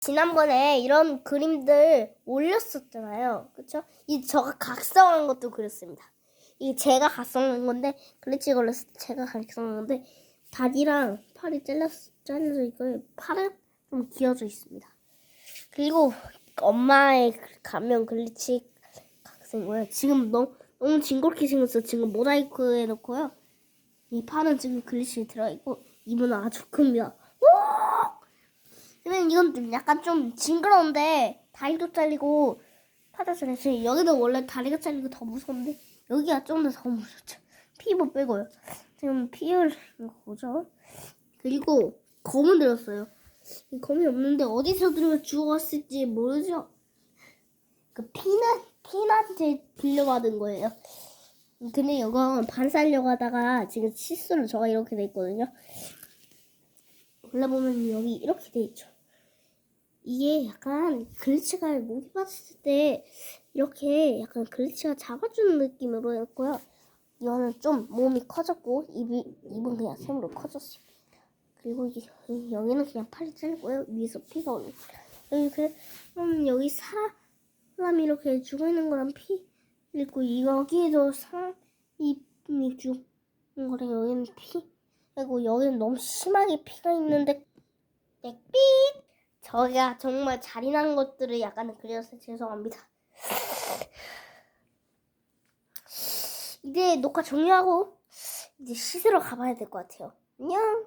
지난번에 이런 그림들 올렸었잖아요. 그쵸? 이 저가 각성한 것도 그렸습니다. 이게 제가 각성한 건데 글리치 때 제가 각성한 건데 다리랑 팔이 잘렸, 잘려져 있고 팔은 좀 기어져 있습니다. 그리고 엄마의 가면 글리치 각성이고요. 지금 너무, 너무 징그럽게 생겼어. 지금 모자이크 해놓고요. 이 팔은 지금 글리치 들어있고 입은 아주 큽니다. 이건 좀 약간 좀 징그러운데 다리도 잘리고 팔도 잘리지 여기는 원래 다리가 잘리고 더 무서운데 여기가 좀 더 더 무섭죠. 피부 빼고요. 지금 피를 보죠. 그리고 검은 들었어요. 이 검이 없는데 어디서 들어 주웠을지 모르죠. 그 피난 피난한테 빌려받은 거예요. 근데 이건 반살려고 하다가 지금 실수로 저가 이렇게 돼 있거든요. 올라보면 여기 이렇게 돼 있죠. 이게 약간 글리치가 목이 빠졌을 때 이렇게 약간 글리치가 잡아주는 느낌으로 했고요. 이거는 좀 몸이 커졌고 입이 입은 그냥 생으로 커졌어요. 그리고 이, 이- 여기는 그냥 팔이 잘리고요. 위에서 피가 오는. 여기 그 음, 여기 사람이 이렇게 죽어 있는 거랑 피 그리고 여기에도 사람이 죽은 거랑 여기는 피 그리고 여기는 너무 심하게 피가 있는데 네, 삐 저희가 정말 잔인한 것들을 약간 그려서 죄송합니다. 이제 녹화 종료하고 이제 씻으러 가봐야 될 것 같아요. 안녕.